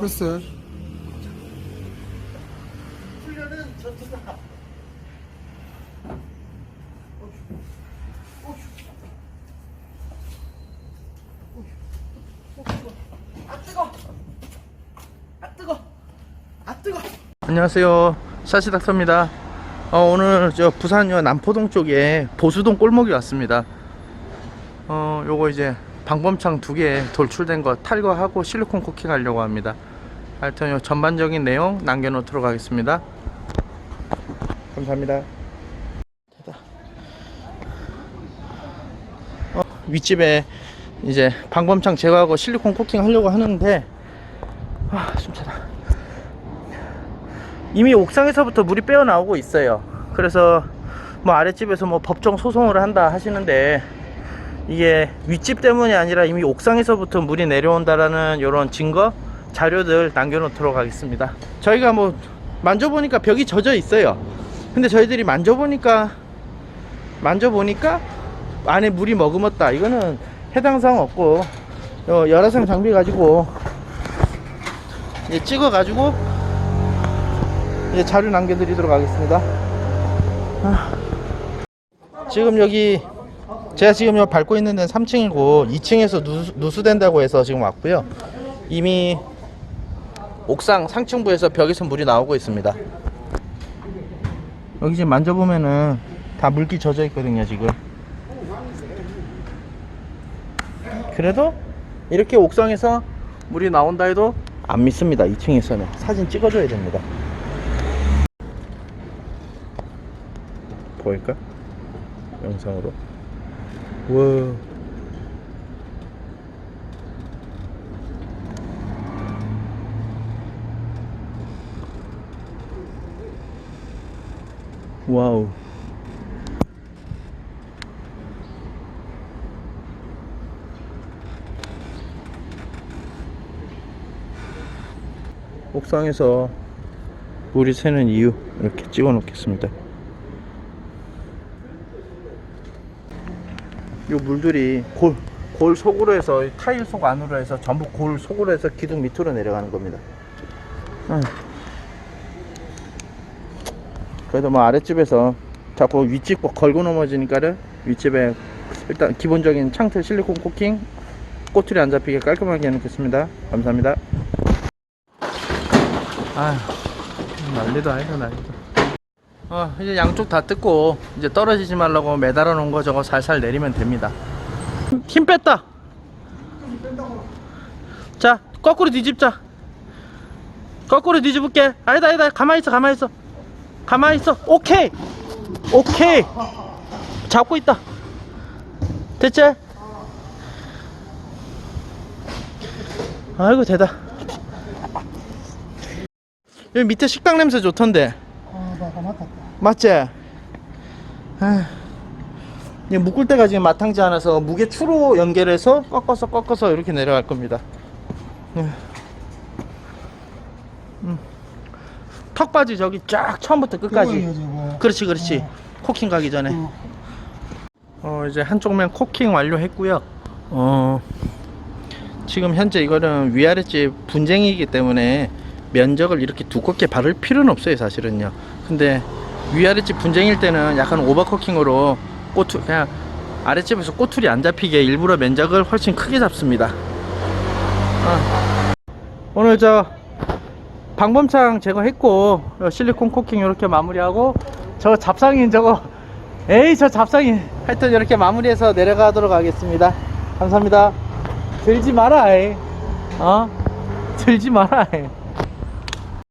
글쎄. 훈련은 전투다. 아 뜨거. 아 뜨거. 아 뜨거. 안녕하세요 샤시 닥터입니다 어, 오늘 저 부산요 남포동 쪽에 보수동 골목에 왔습니다 어 요거 이제 방범창 두 개 돌출된 거 탈거하고 실리콘 코킹 하려고 합니다 하여튼 요 전반적인 내용 남겨놓도록 하겠습니다 감사합니다. 어, 윗집에 이제 방범창 제거하고 실리콘 코킹 하려고 하는데 아 숨차다 이미 옥상에서부터 물이 빼어 나오고 있어요. 그래서 뭐 아랫집에서 뭐 법정 소송을 한다 하시는데 이게 윗집 때문이 아니라 이미 옥상에서부터 물이 내려온다라는 이런 증거 자료들 남겨놓도록 하겠습니다. 저희가 뭐 만져보니까 벽이 젖어 있어요. 근데 저희들이 만져보니까 만져보니까 안에 물이 머금었다. 이거는 해당 사항 없고 어, 열화상 장비 가지고 이제 찍어 가지고 이제 자료 남겨 드리도록 하겠습니다. 아. 지금 여기 제가 지금 여기 밟고 있는 데는 3층이고 2층에서 누수, 누수된다고 해서 지금 왔고요. 이미 옥상 상층부에서 벽에서 물이 나오고 있습니다. 여기 지금 만져보면은 다 물기 젖어 있거든요, 지금. 그래도 이렇게 옥상에서 물이 나온다 해도 안 믿습니다. 2층에서는 사진 찍어줘야 됩니다. 보일까? 영상으로. 와. 와우. 옥상에서 물이 새는 이유 이렇게 찍어 놓겠습니다. 요 물들이 골, 골 속으로 해서 타일 속 안으로 해서 전부 골 속으로 해서 기둥 밑으로 내려가는 겁니다. 아휴. 그래도 뭐 아랫집에서 자꾸 윗집 거 걸고 넘어지니까는 윗집에 일단 기본적인 창틀 실리콘 코킹 꼬투리 안 잡히게 깔끔하게 해놓겠습니다. 감사합니다. 아휴 난리도 아니다 난리도. 어, 이제 양쪽 다 뜯고 이제 떨어지지 말라고 매달아 놓은 거 저거 살살 내리면 됩니다. 힘 뺐다. 자, 거꾸로 뒤집자. 거꾸로 뒤집을게. 아니다, 아니다. 가만히 있어, 가만히 있어. 가만히 있어. 오케이. 오케이. 잡고 있다. 됐지? 아이고, 되다. 여기 밑에 식당 냄새 좋던데. 아, 나가 맡았다. 맞지? 아, 이게 묶을 때가 지금 마땅지 않아서 무게 추로 연결해서 꺾어서 꺾어서 이렇게 내려갈 겁니다. 예. 음. 턱받이 저기 쫙 처음부터 끝까지. 이거 저거. 그렇지, 그렇지. 코킹 가기 전에. 어. 어, 이제 한쪽 면 코킹 완료했고요. 어, 지금 현재 이거는 위아래집 분쟁이기 때문에 면적을 이렇게 두껍게 바를 필요는 없어요, 사실은요. 근데 위아래집 분쟁일 때는 약간 오버코킹으로 꼬투 그냥 아랫집에서 꼬투리 안 잡히게 일부러 면적을 훨씬 크게 잡습니다. 어. 오늘 저 방범창 제거했고 어, 실리콘 코킹 이렇게 마무리하고 저 잡상인 저거 에이 저 잡상인 하여튼 이렇게 마무리해서 내려가도록 하겠습니다 감사합니다 들지 마라 에이. 어 들지 마라 에이.